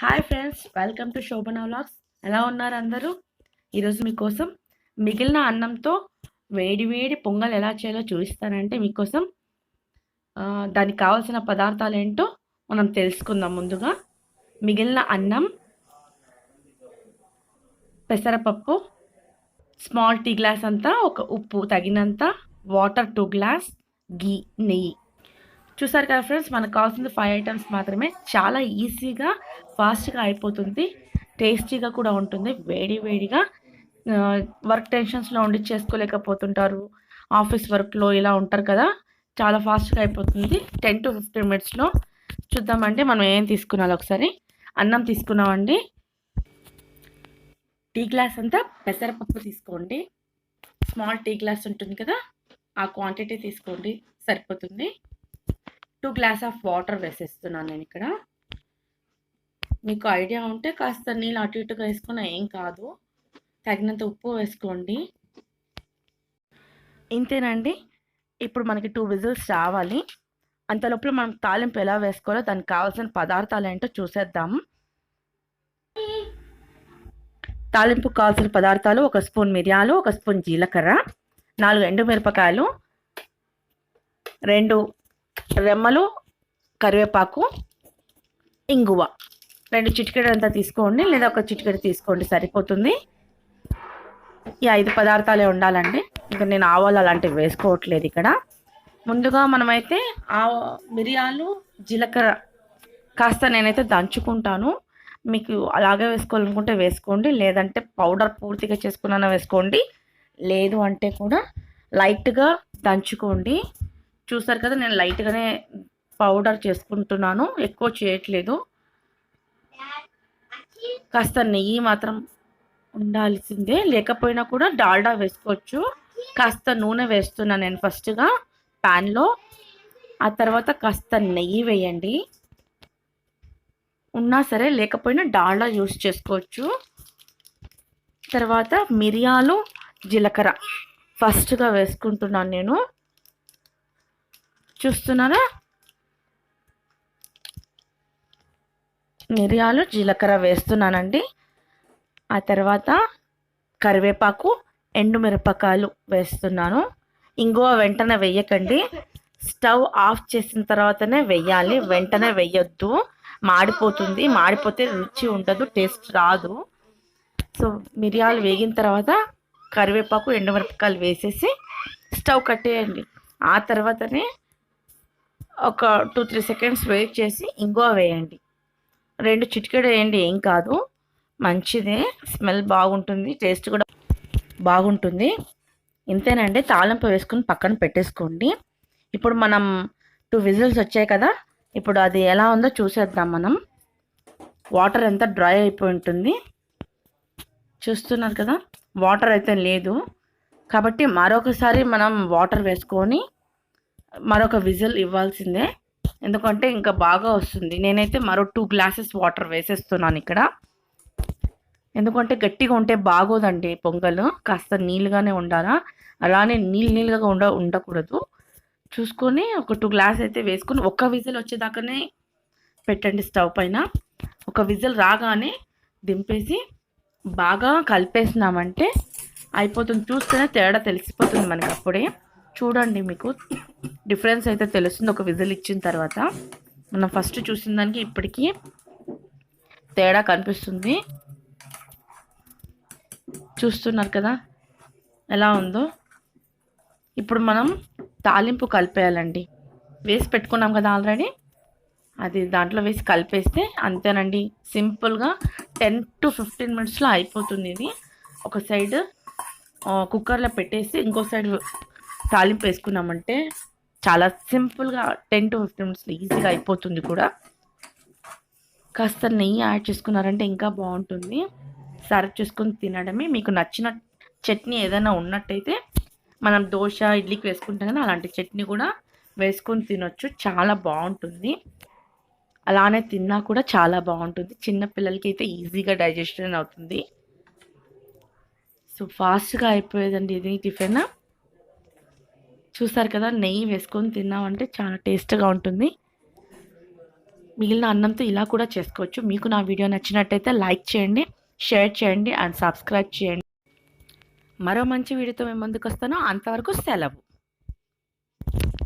Hi friends welcome to Shobhana vlogs ఎలా ఉన్నారు అందరూ? ఈరోజు మీకోసం మిగిలిన అన్నంతో వేడి వేడి పొంగల్ ఎలా చేయాలో చూపిస్తానంటే మీకోసం దానికి కావాల్సిన పదార్థాలు ఏంటో మనం తెలుసుకుందాం ముందుగా. మిగిలిన అన్నం పెసరపప్పు స్మాల్ టీ గ్లాస్ అంతా ఒక ఉప్పు తగినంత వాటర్ టూ గ్లాస్ గీ నెయ్యి. చూసారు కదా ఫ్రెండ్స్ మనకు కావాల్సింది ఫైవ్ ఐటమ్స్ మాత్రమే. చాలా ఈజీగా ఫాస్ట్గా అయిపోతుంది. టేస్టీగా కూడా ఉంటుంది. వేడి వేడిగా వర్క్ టెన్షన్స్లో ఉండి చేసుకోలేకపోతుంటారు. ఆఫీస్ వర్క్లో ఇలా ఉంటారు కదా చాలా ఫాస్ట్గా అయిపోతుంది. టెన్ టు ఫిఫ్టీన్ మినిట్స్లో చూద్దామండి మనం ఏం తీసుకున్నాలో ఒకసారి. అన్నం తీసుకున్నామండి. టీ గ్లాస్ అంతా పెసరపప్పు తీసుకోండి. స్మాల్ టీ గ్లాస్ ఉంటుంది కదా ఆ క్వాంటిటీ తీసుకోండి. సరిపోతుంది. టూ గ్లాస్ ఆఫ్ వాటర్ వేసేస్తున్నాను నేను ఇక్కడ. మీకు ఐడియా ఉంటే కాస్త నీళ్ళు అటు ఇటుగా వేసుకున్న ఏం కాదు. తగినంత ఉప్పు వేసుకోండి. ఇంతేనండి. ఇప్పుడు మనకి టూ విజిల్స్ రావాలి. అంత లోపల మనం తాలింపు ఎలా వేసుకోవాలో దానికి కావాల్సిన పదార్థాలు ఏంటో చూసేద్దాం. తాలింపుకు కావాల్సిన పదార్థాలు ఒక స్పూన్ మిరియాలు ఒక స్పూన్ జీలకర్ర నాలుగు ఎండుమిరపకాయలు రెండు రెమ్మలు కరివేపాకు ఇంగువ. రెండు చిటికెడు అంతా తీసుకోండి లేదా ఒక చిటికెడు తీసుకోండి సరిపోతుంది. ఈ ఐదు పదార్థాలే ఉండాలండి. ఇంకా నేను ఆవాలు అలాంటివి వేసుకోవట్లేదు ఇక్కడ. ముందుగా మనమైతే ఆ మిరియాలు జీలకర్ర కాస్త నేనైతే దంచుకుంటాను. మీకు అలాగే వేసుకోవాలనుకుంటే వేసుకోండి లేదంటే పౌడర్ పూర్తిగా చేసుకున్నా వేసుకోండి. లేదు అంటే కూడా లైట్గా దంచుకోండి. చూసారు కదా నేను లైట్గానే పౌడర్ చేసుకుంటున్నాను. ఎక్కువ చేయట్లేదు. కాస్త నెయ్యి మాత్రం ఉండాల్సిందే. లేకపోయినా కూడా డాల్డా వేసుకోవచ్చు. కాస్త నూనె వేస్తున్నాను నేను ఫస్ట్గా ప్యాన్లో ఆ తర్వాత కాస్త నెయ్యి వేయండి. ఉన్నా సరే లేకపోయినా డాల్డా యూస్ చేసుకోవచ్చు. తర్వాత మిరియాలు జీలకర్ర ఫస్ట్గా వేసుకుంటున్నాను నేను. చూస్తున్నారా? మిరియాలు జీలకర్ర వేస్తున్నానండి. ఆ తర్వాత కరివేపాకు ఎండుమిరపకాయలు వేస్తున్నాను. ఇంగువ వెంటనే వేయకండి. స్టవ్ ఆఫ్ చేసిన తర్వాతనే వెయ్యాలి వెంటనే వేయొద్దు. మాడిపోతుంది. మాడిపోతే రుచి ఉండదు టేస్ట్ రాదు. సో మిరియాలు వేగిన తర్వాత కరివేపాకు ఎండుమిరపకాయలు వేసేసి స్టవ్ కట్టేయండి. ఆ తర్వాతనే ఒక టూ త్రీ సెకండ్స్ వెయిట్ చేసి ఇంగువ వేయండి. రెండు చిటికెడు వేయండి ఏం కాదు. మంచిదే. స్మెల్ బాగుంటుంది టేస్ట్ కూడా బాగుంటుంది. ఇంతేనండి తాలింపు వేసుకుని పక్కన పెట్టేసుకోండి. ఇప్పుడు మనం టూ విజిల్స్ వచ్చాయి కదా ఇప్పుడు అది ఎలా ఉందో చూసేద్దాం మనం. వాటర్ ఎంత డ్రై అయిపోయి ఉంటుంది. చూస్తున్నారు కదా వాటర్ అయితే లేదు. కాబట్టి మరొకసారి మనం వాటర్ వేసుకొని మరొక విజిల్ ఇవ్వాల్సిందే. ఎందుకంటే ఇంకా బాగా వస్తుంది. నేనైతే మరో టూ గ్లాసెస్ వాటర్ వేసేస్తున్నాను ఇక్కడ. ఎందుకంటే గట్టిగా ఉంటే బాగోదండి పొంగల్. కాస్త నీళ్ళుగానే ఉండాలా? అలానే నీళ్ళు నీళ్ళుగా ఉండ ఉండకూడదు. చూసుకొని ఒక టూ గ్లాస్ అయితే వేసుకొని ఒక విజిల్ వచ్చేదాకానే పెట్టండి స్టవ్ పైన. ఒక విజిల్ రాగానే దింపేసి బాగా కలిపేసినామంటే అయిపోతుంది. చూస్తేనే తేడా తెలిసిపోతుంది మనకి అప్పుడే. చూడండి మీకు డిఫరెన్స్ అయితే తెలుస్తుంది. ఒక విజిల్ ఇచ్చిన తర్వాత మనం ఫస్ట్ చూసిన దానికి ఇప్పటికీ తేడా కనిపిస్తుంది. చూస్తున్నారు కదా ఎలా ఉందో. ఇప్పుడు మనం తాలింపు కలిపేయాలండి. వేసి పెట్టుకున్నాం కదా ఆల్రెడీ. అది దాంట్లో వేసి కలిపేస్తే అంతేనండి. సింపుల్గా టెన్ టు ఫిఫ్టీన్ మినిట్స్లో అయిపోతుంది ఇది. ఒక సైడ్ కుక్కర్లో పెట్టేసి ఇంకో సైడ్ తాలింపు వేసుకున్నామంటే చాలా సింపుల్గా టెన్ టు ఫిఫ్టీన్ మినిట్స్లో ఈజీగా అయిపోతుంది కూడా. కాస్త నెయ్యి యాడ్ చేసుకున్నారంటే ఇంకా బాగుంటుంది. సర్వ్ చేసుకుని తినడమే. మీకు నచ్చిన చట్నీ ఏదైనా ఉన్నట్టయితే మనం దోశ ఇడ్లీకి వేసుకుంటాం కదా అలాంటి చట్నీ కూడా వేసుకొని తినొచ్చు. చాలా బాగుంటుంది. అలానే తిన్నా కూడా చాలా బాగుంటుంది. చిన్న పిల్లలకి అయితే ఈజీగా డైజెషన్ అవుతుంది. సో ఫాస్ట్గా అయిపోయేదండి ఇది టిఫిన్. చూసారు కదా నెయ్యి వేసుకొని తిన్నామంటే చాలా టేస్ట్గా ఉంటుంది. మిగిలిన అన్నంతో ఇలా కూడా చేసుకోవచ్చు. మీకు నా వీడియో నచ్చినట్టయితే లైక్ చేయండి షేర్ చేయండి అండ్ సబ్స్క్రైబ్ చేయండి. మరో మంచి వీడియోతో మేము ముందుకు వస్తాను. అంతవరకు సెలవు.